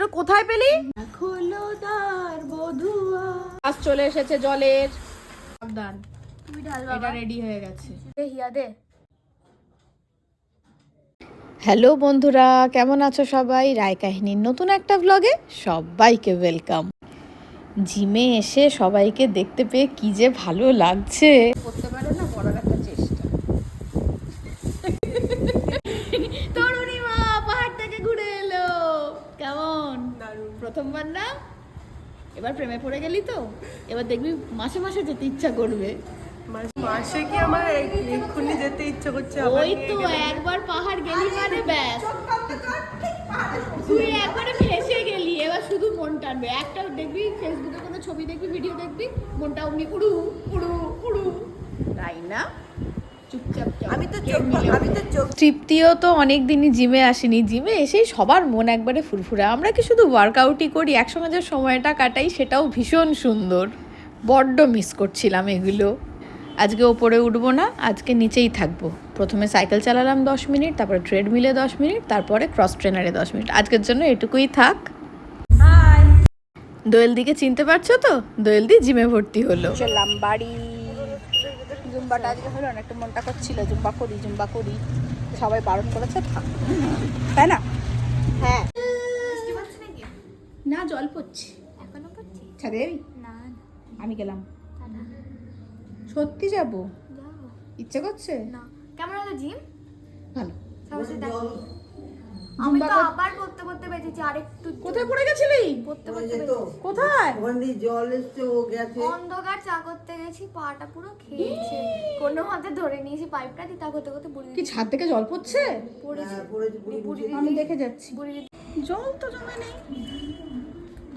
তুই কোথায় পেলি? আজ চলে এসেছে জলের। সাবধান। এটা রেডি হয়ে গেছে। হিয়া দে। হ্যালো বন্ধুরা কেমন আছো সবাই? রায় কাহিনীর নতুন একটা ব্লগে সবাইকে ওয়েলকাম জিমে এসে সবাইকে দেখতে পেয়ে কি যে ভালো লাগছে। করতে পারে না বড় একটা চেষ্টা তরুণী মা পাহাড় থেকে ঘুরে এলো কেমন প্রথমবার না এবার প্রেমে পড়ে গেলি তো এবার দেখবি মাসে মাসে যেতে ইচ্ছা করবে। মাসে কি আমার এক্ষুনি যেতে ইচ্ছে করছে ওই তো একবার পাহাড় গেলি মানে ব্যাস। তুই একবারে ফেসে গেলি এবার শুধু মন টানবে। একটা দেখবি ফেসবুকে কোনো ছবি দেখবি ভিডিও দেখবি মনটা অমনি উড়ু উড়ু উড়ু। তাই না। আমি তো চোখ আমি তো চোখ তৃপ্তিও তো অনেক দিনই জিমে আসেনি। জিমে এসেই সবার মন একবারে ফুরফুরে। আমরা কি শুধু ওয়ার্কআউটই করি? একসঙ্গে যে সময়টা কাটাই সেটাও ভীষণ সুন্দর। বড্ড মিস করছিলাম এগুলো। আজকে ওপরে উঠবো না আজকে নিচেই থাকব। প্রথমে সাইকেল চালালাম দশ মিনিট তারপরে ট্রেডমিলে দশ মিনিট তারপরে ক্রস ট্রেনারে দশ মিনিট। আজকের জন্য এটুকুই থাক। দোয়েলদিকে চিনতে পারছ তো? দোয়েলদি জিমে ভর্তি হলো। চললাম বাড়ি। জুম্বাটা আজকে হলো না একটু মনটা করছিল জুম্বা করি জুম্বা করি। সবাই বারণ করেছে থাক। তাই না? হ্যাঁ। না জল পড়ছে। এখনও পড়ছে? ছাদে যাবি না আমি গেলাম। সত্যি যাব? ইচ্ছে করছে? না। কেমন হলো জিম? ভালো। সবাই আমি তো আবার পড়তে পড়তে বেঁচেছি আরেকটু কোথায় পড়ে গেছিলি? পড়তে পড়তে কোথায়? ওখান দিয়ে জল এসছে ও গেছে। অন্ধকার চা করতে গেছি পাটা পুরো খেয়েছে। কোনো হাতে ধরে নিয়েছি পাইপটা দিয়ে তা করতে করতে বুড়ি কি ছাদ থেকে জল পড়ছে? পড়েছে। পড়েছে বুড়ি আমি দেখে যাচ্ছি। বুড়ি জল তো জমে নেই।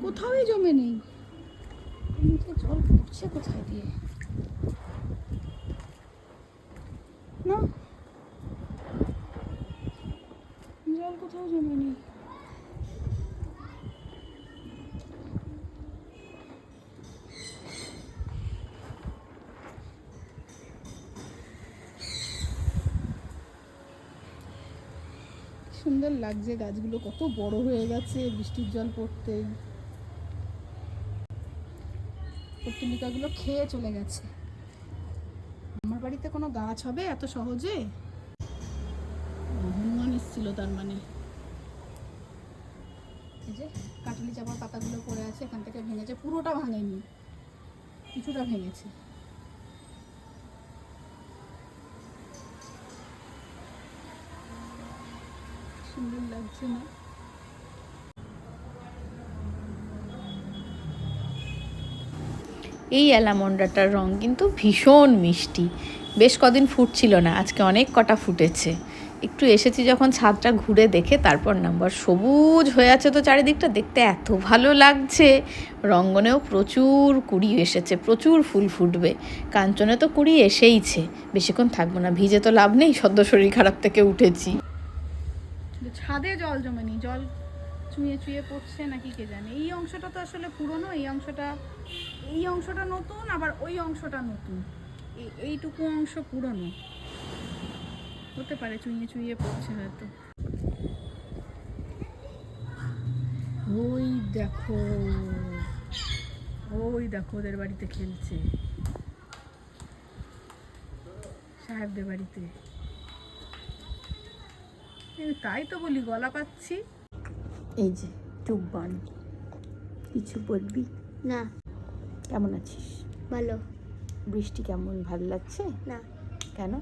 কোথাওই জমে নেই। জল পড়ছে কোথায় দিয়ে? না জল সুন্দর লাগছে, গাছগুলো কত বড় হয়ে গেছে, বৃষ্টির জল পড়তেই পত্তলিকাগুলো খেয়ে চলে গেছে। আমার বাড়িতে কোনো গাছ হবে এত সহজে? হনুমান এসেছিল তার মানে। এই যে কাটলি চাপার পাতাগুলো পড়ে আছে, এখান থেকে ভেঙেছে, পুরোটা ভাঙেনি, কিছুটা ভেঙেছে। সুন্দর লাগছে না? এই অ্যালামন্ডাটার রং কিন্তু ভীষণ মিষ্টি। বেশ কদিন ফুটছিল না, আজকে অনেক কটা ফুটেছে। একটু এসেছি যখন ছাদটা ঘুরে দেখে, তারপর নাম্বার সবুজ হয়ে আছে তো চারিদিকটা। দেখতে এত ভালো লাগছে। রঙ্গনেও প্রচুর কুড়ি এসেছে, প্রচুর ফুল ফুটবে। কাঞ্চনে তো কুড়ি এসেইছে। বেশিক্ষণ থাকব না, ভিজে তো লাভ নেই, সদ্য শরীর খারাপ থেকে উঠেছি। ছাদে জল জমেনি জল চুঁয়ে চুঁয়ে পড়ছে নাকি কে জানে? এই অংশটা তো আসলে পুরনো, এই অংশটা এই অংশটা নতুন, আবার ওই অংশটা নতুন। এই, এইটুকু অংশ পুরনো। হতে পারে চুঁয়ে চুইয়ে পড়ছে হয়তো। ওই দেখো ওই দেখো ওদের বাড়িতে খেলছে। সাহেবদের বাড়িতে। তাই তো বলি গলা পাচ্ছি। এই যে টুকবান কিছু বলবি? না। কেমন আছিস? ভালো। বৃষ্টি কেমন? ভালো লাগছে? না। কেন?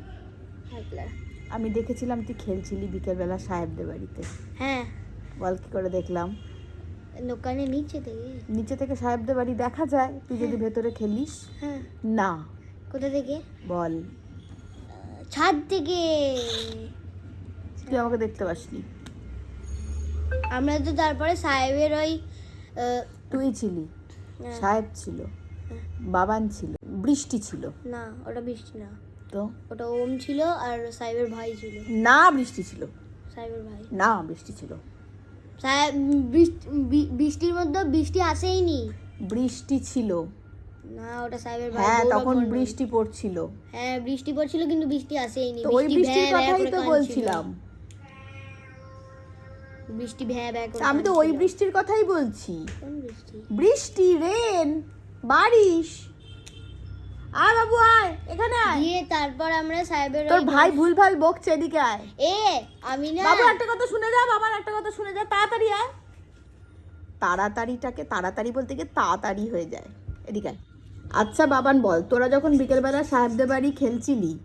হাতলা আমি দেখেছিলাম তুই খেলছিলি বিকেলবেলা সাহেবদের বাড়িতে। হ্যাঁ। বল কি করে দেখলাম? দোকানে নিচে থেকে। নিচে থেকে সাহেবদের বাড়ি দেখা যায় তুই যদি ভেতরে খেলিস? হ্যাঁ। না। কোথা থেকে? বল। ছাদ থেকে। তুই আমাকে দেখতে পাসনি। আমরা তো তারপরে সাহেবের ওই তুই ছিলি। হ্যাঁ। সাহেব ছিল। বাবান ছিল। বৃষ্টি ছিল। না ওটা বৃষ্টি না। তো। ওটা ওম ছিল আর সাহেবের ভাই ছিল। না বৃষ্টি ছিল। সাহেবের ভাই। না বৃষ্টি ছিল। সাহেব বৃষ্টির মধ্যে বৃষ্টি আসেইনি। বৃষ্টি ছিল। না ওটা সাহেবের ভাই। হ্যাঁ তখন বৃষ্টি পড়ছিল। হ্যাঁ বৃষ্টি পড়ছিল কিন্তু বৃষ্টি আসেইনি। ওই বৃষ্টি বৃষ্টির কথাই তো বলছিলাম। বৃষ্টি ভ্যা ভ্যা করে আমি তো ওই বৃষ্টির কথাই বলছি। বৃষ্টি? বৃষ্টি রেন বারিশ। আয় বাবু আয় এখানে আয়। দিয়ে তারপর আমরা সাহেবের তোর ভাই বাস- ভুল ভালো বকছে এদিকে আয়। এ আমি না বাবু একটা কথা শুনে যা বাবার একটা কথা শুনে যা তাড়াতাড়ি আয়। তাড়াতাড়িটাকে তাড়াতাড়ি বলতে গিয়ে তাড়াতাড়ি হয়ে যায়। এদিকে আয়। আচ্ছা বাবান বল তোরা যখন বিকেলবেলা সাহেবদের বাড়ি খেলছিলি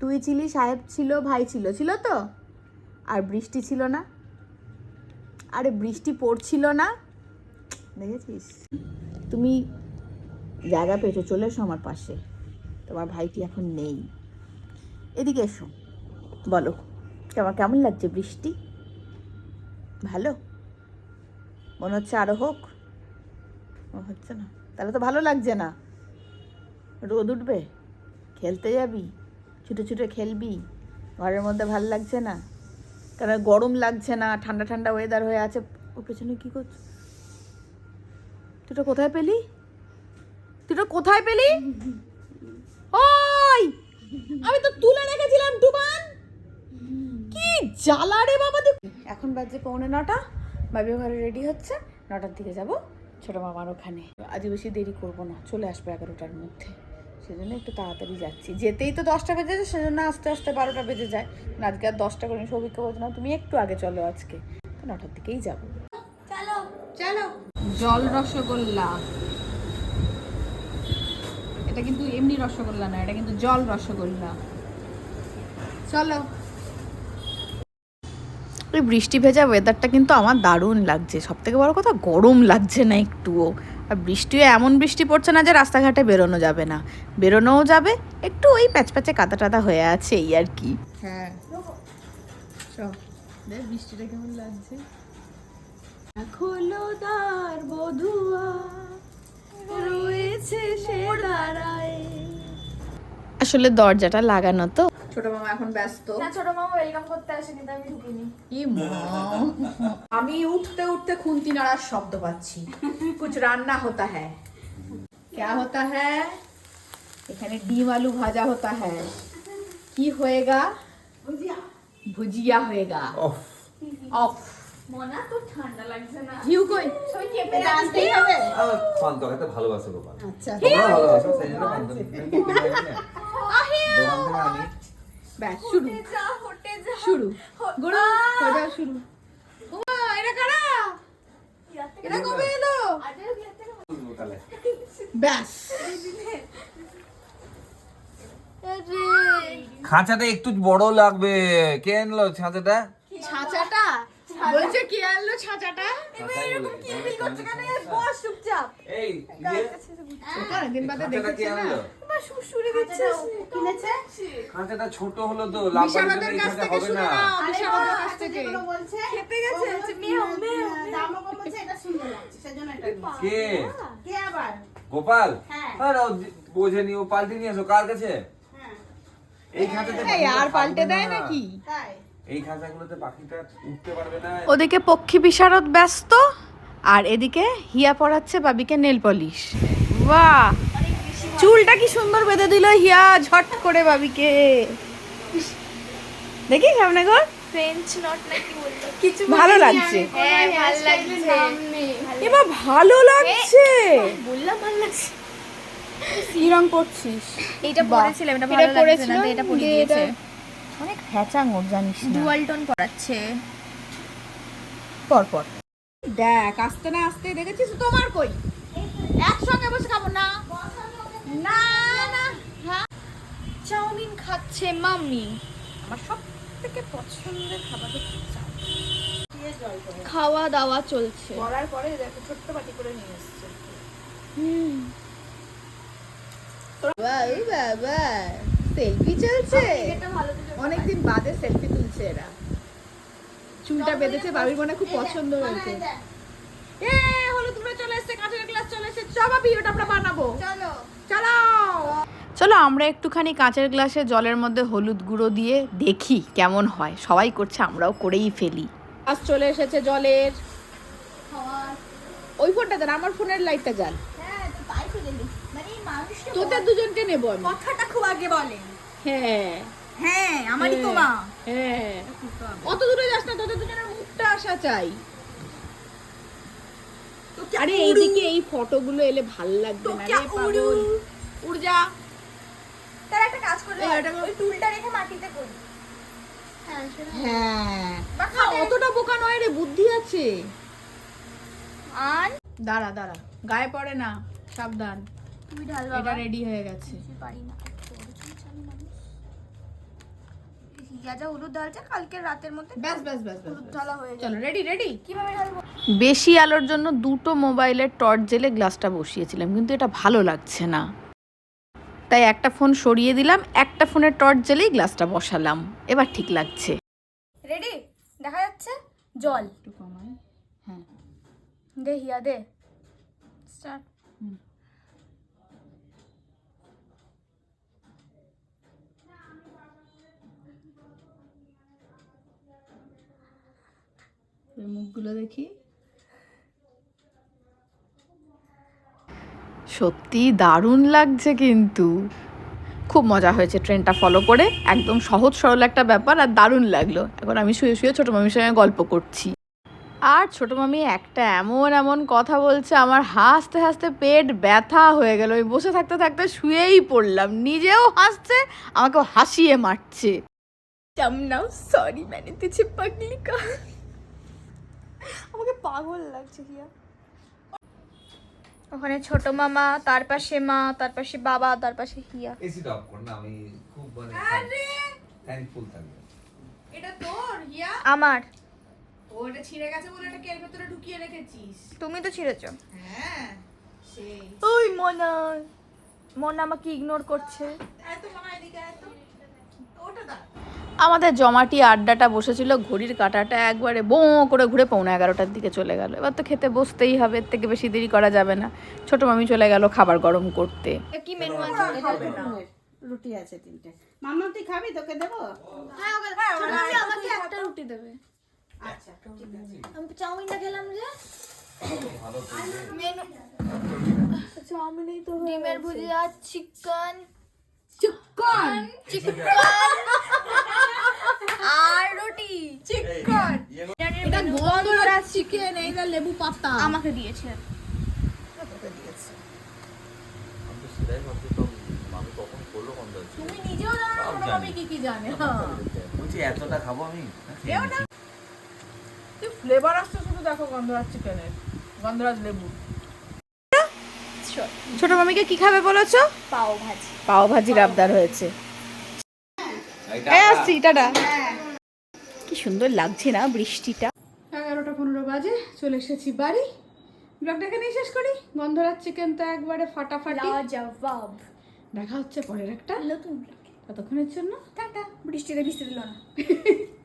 তুই ছিলি সাহেব ছিল ভাই ছিল ছিল তো? আর বৃষ্টি ছিল না? আরে বৃষ্টি পড়ছিল না? দেখেছিস? তুমি জায়গা পেয়েছ, চলে এসো আমার পাশে। তোমার ভাইটি এখন নেই। এদিকে এসো। বলো তোমার কেমন লাগছে বৃষ্টি? ভালো? মনে হচ্ছে আরও হোক? হচ্ছে না। তাহলে তো ভালো লাগছে না। রোদ উঠবে। খেলতে যাবি? ছুটে ছুটে খেলবি? ঘরের মধ্যে ভালো লাগছে না? কারণ গরম লাগছে না? ঠান্ডা ঠান্ডা ওয়েদার হয়ে আছে। ও পেছনে কি করছ? তুই এটা কোথায় পেলি? তুই কোথায় পেলি? ওই আমি তো তুলে রেখেছিলাম ডুবান। কি জ্বালা রে বাবা দেখ এখন বাজে পৌনে নটা বাবি ঘরে রেডি হচ্ছে নটার দিকে যাব ছোট মামার ওখানে। আজ বেশি দেরি করব না চলে আসবে এগারোটার মধ্যে। সেজন্য একটু তাড়াতাড়ি যাচ্ছি। যেতেই তো দশটা বেজে যায় সেজন্য আস্তে আস্তে বারোটা বেজে যায়। আজকে আর দশটা করে সৌভিককে বলছো না তুমি একটু আগে চলো আজকে। নটার দিকেই যাব। চলো। চলো। জল রসগোল্লা। এটা কিন্তু এমনি রসগোল্লা না এটা কিন্তু জল রসগোল্লা। চলো। ওই বৃষ্টি ভেজা ওয়েদারটা কিন্তু আমার দারুণ লাগছে। সব থেকে বড় কথা গরম লাগছে না একটুও। আর বৃষ্টিও এমন বৃষ্টি পড়ছে না যে রাস্তাঘাটে বেরোনো যাবে না। বেরোনোও যাবে একটু ওই প্যাচ প্যাচে কাদা টাদা হয়ে আছে এই আর কি। হ্যাঁ। বৃষ্টিটা কেমন লাগছে? খোলো দ্বার বধুয়া। রয়েছে সে দাঁড়ায় আসলে দরজাটা লাগানো তো ছোট মামা এখন ব্যস্ত না ছোট মামা ওয়েলকাম করতে আসেনি তাই আমি ঢুকিনি ই মা। আমি উঠতে উঠতে খুন্তি নাড়ার শব্দ পাচ্ছি কুছ রান্না হতা হ্যায় क्या होता है এখানে ডিম আলু ভাজা হতা है কি होएगा ভুজিয়া होएगा অফ মনা তো ঠান্ডা লাগছে না। হিউ কই? এটা আনতেই হবে? আমার পান্তা খেতে গোপাল। আচ্ছা। তোমরা ভালোবাসো সেই জন্য পান্তা দোকান ব্যাস শুরু। শুরু। গুরু শুরু? ওমা এটা কারা? এটা কবে এলো? ব্যাস। খাঁচাটা একটু বড় লাগবে। কে আনলো খাঁচাটা? বলছে কে আনলো ছাঁচাটা? এই ইয়ে, অনেকদিন বাদে খাঁচাটা কে দেখেছে না? আনলো? খাঁচাটা ছোট হলো তো লাম্বার জন্য বিশারদের কাছ থেকে হবে না। কাছ থেকে। খেপে গেছে হচ্ছে মেও মেও কে? গোপাল? হ্যাঁ। ও দি- বোঝেনি ও পাল্টে নিয়ে এসো কার কাছে? এই খাঁচাতে আর পাল্টে দেয় না। নাকি? এই খাঁচাগুলোতে পাখিটা উঠতে পারবে না। ওদিকে পক্ষী বিশারদ ব্যস্ত আর এদিকে হিয়া পড়াচ্ছে বাবিকে নেল পলিশ। বাহ! চুলটা কি সুন্দর বেঁধে দিল হিয়া ঝট করে বাবিকে। দেখি সামনে ঘর ফ্রেঞ্চ নট নাকি বলল? কিছু ভালো লাগছে। হ্যাঁ ভালো লাগছে। এবার ভালো লাগছে। বললাম ভালো লাগছে। কি রং করছিস এইটা পরেছিলাম এটা এটা ভালো লাগছে না এটা এটা- দিয়েছে। অনেক হ্যাচাং ওর জানিস না। ডুয়াল টোন পড়াচ্ছে পর পর। দেখ আসতে না আসতে দেখেছিস তোমার কই? একসঙ্গে বসে খাব না? না না। হ্যাঁ? চাউমিন খাচ্ছে মাম্মি। আমার সব থেকে পছন্দের খাবার হচ্ছে। খাওয়া দাওয়া চলছে। করার পরে দেখো ছোট্ট বাটি করে নিয়ে এসছে। বাবা বাবা সেলফি চলছে। অনেকদিন বাদে সেলফি তুলছে এরা। চুলটা বেঁধেছে বাবির মনে খুব পছন্দ হয়েছে। এ হলুদ গুঁড়ো চলে এসেছে কাঁচের গ্লাস চলে এসেছে। চ বাবি ওটা আমরা বানাবো। চলো। চলো। চলো আমরা একটুখানি কাঁচের গ্লাসে জলের মধ্যে হলুদ গুঁড়ো দিয়ে দেখি কেমন হয়। সবাই করছে আমরাও করেই ফেলি। গ্লাস চলে এসেছে জলের। ওই ফোনটা দেন আমার ফোনের লাইটটা জ্বাল তোদের দুজনকে নেব আমি। কথাটা খুব আগে বলেন। হ্যাঁ। হ্যাঁ আমারই তো মা হ্যাঁ। অত দূরে যাস না তোদের দুজনের মুখটা আসা চাই। আরে এইদিকে এই ফটোগুলো এলে ভালো লাগবে না রে পাগল। উড় যা। তার একটা কাজ করলে এটা ওই টুলটা রেখে মাটিতে করি। হ্যাঁ হ্যাঁ। অতটা বোকা নয় রে বুদ্ধি আছে। আর? দাঁড়া দাঁড়া। গায়ে পড়ে না সাবধান। এটা রেডি হয়ে গেছে। পারি না এত বড় জিনিস আমি মানুষ। হিয়া যা হলুদ ঢালছে কালকে রাতের মধ্যে ব্যাস ব্যাস হলুদ ঢালা হয়ে চলো রেডি রেডি কীভাবে ঢালবো? বেশি আলোর জন্য দুটো মোবাইলের টর্চ জেলে গ্লাসটা বসিয়েছিলাম কিন্তু এটা ভালো লাগছে না। তাই একটা ফোন সরিয়ে দিলাম একটা ফোনের টর্চ জেলেই গ্লাসটা বসালাম। এবার ঠিক লাগছে। রেডি দেখা যাচ্ছে? জল। একটু কমাই। হ্যাঁ। দে হিয়া দে। স্টার্ট ওই মুখগুলো দেখি। সত্যি দারুণ লাগছে কিন্তু। খুব মজা হয়েছে ট্রেনটা ফলো করে। একদম সহজ সরল একটা ব্যাপার আর দারুণ লাগল। এখন আমি শুয়ে শুয়ে ছোটো মামির সঙ্গে গল্প করছি। আর ছোটো মামি একটা এমন এমন কথা বলছে আমার হাসতে হাসতে পেট ব্যথা হয়ে গেল। আমি বসে থাকতে থাকতে শুয়েই পড়লাম। নিজেও হাসছে আমাকেও হাসিয়ে মারছে। নাও সরি মানে তুঝে পাগলি কা আমাকে পাগল লাগছে হিয়া ওখানে ছোট মামা তার পাশে মা তার পাশে বাবা তার পাশে হিয়া। এসিটা অফ কর না আমি খুব মানে থ্যাঙ্কফুল থাকব। এটা তোর ইয়া আমার। ও এটা ছিঁড়ে গেছে বলে এটাকে এর ভেতরে ঢুকিয়ে রেখেছিস। তুমি তো ছিঁড়েছ। হ্যাঁ সেই। ওই মনা। মনা আমাকে ইগনোর করছে। এত মনে হয় এদিকে এত ওটা দা আমাদের জমাটি আড্ডাটা বসেছিল ঘড়ির কাঁটাটা একবারে বো করে ঘুরে পৌনে এগারোটার দিকে চলে গেল। এবার তো খেতে বসতেই হবে এর থেকে বেশি দেরি করা যাবে না। ছোট মামি চলে গেল খাবার গরম করতে। কি মেনু আছে রুটি। আছে তিনটে। মামা তুই খাবি? তোকে দেবো? হ্যাঁ ওকে ছোট মামি আমাকে একটা রুটি দেবে। আচ্ছা ঠিক আছে। আমি চাউমিনটা খেলাম যে। মেনু চাউমিনই তো ডিমের ভুজিয়া চিকেন। চিকেন! চিকেন। চিকেন। এটা গন্ধরা চিকেন এইটা লেবু পাতা। আমাকে দিয়েছে। আমি তো সেটাই ভাবছিলাম মামি কখন করল কম যাচ্ছে তুমি নিজেও জানো না সব ছোট মামি কি কি জানে। হ্যাঁ। বলছি এতটা খাব আমি? কি ফ্লেভার আসছে শুধু দেখো গন্ধরাজ চিকেনের। গন্ধরাজ লেবু। ছোট মামিকে কি খাবে বলেছ? পাও ভাজি পাও ভাজির আবদার হয়েছে। এই আসছি টাটা। কি সুন্দর লাগছে না বৃষ্টিটা? এগারোটা পনেরো বাজে চলে এসেছি বাড়ি। ব্লগটা এখানেই শেষ করি। গন্ধরাজ চিকেন তো একবারে ফাটাফাটি। লাজবাব দেখা হচ্ছে পরের একটা নতুন ততক্ষণের জন্য। টাটা। বৃষ্টিতে ভিজতে দিল না।